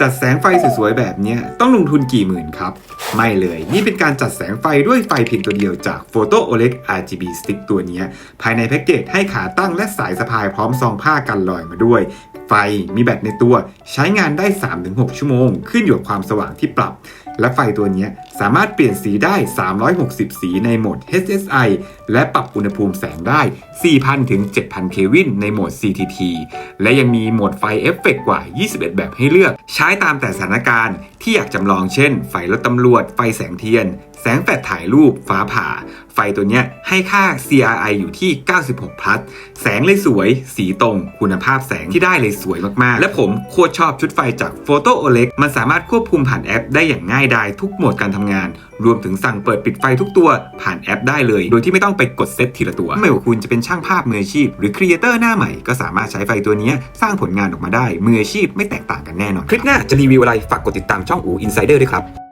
จัดแสงไฟสวยๆแบบนี้ต้องลงทุนกี่หมื่นครับ ไม่เลย นี่เป็นการจัดแสงไฟด้วยไฟเพียงตัวเดียวจาก Photo OLED RGB Stick ตัวนี้ ภายในแพ็กเกจให้ขาตั้งและสายสะพายพร้อมซองผ้ากันลอยมาด้วย ไฟมีแบตในตัว ใช้งานได้ 3-6 ชั่วโมง ขึ้นอยู่กับความสว่างที่ปรับ และไฟตัวนี้สามารถเปลี่ยนสีได้ 360 สีในโหมด HSI และปรับอุณหภูมิแสงได้ 4,000 ถึง 7,000 เควินในโหมด CTT และยังมีโหมดไฟเอฟเฟกต์กว่า 21 แบบให้เลือก ใช้ตามแต่สถานการณ์ที่อยากจำลองเช่น ไฟรถตำรวจ ไฟแสงเทียน แสงแฟลชถ่ายรูป ฟ้าผ่า ไฟตัวนี้ให้ค่า CRI อยู่ที่ 96พัทแสงเลยสวย สีตรง คุณภาพแสงที่ได้เลยสวยมากๆ และผมโคตรชอบชุดไฟจาก Photo OLED มันสามารถควบคุมผ่านแอปได้อย่างง่ายดายทุกโหมดการทำงาน รวมถึงสั่งเปิดปิดไฟทุกตัวผ่านแอปได้เลย โดยที่ไม่ต้องไปกดเซตทีละตัว ไม่ว่าคุณจะเป็นช่างภาพมืออาชีพ หรือครีเอเตอร์หน้าใหม่ก็สามารถใช้ไฟตัวนี้สร้างผลงานออกมาได้มืออาชีพไม่แตกต่างกันแน่นอนคลิปหน้าจะรีวิวอะไรฝากกดติดตามช่องอูอินไซเดอร์ด้วยครับ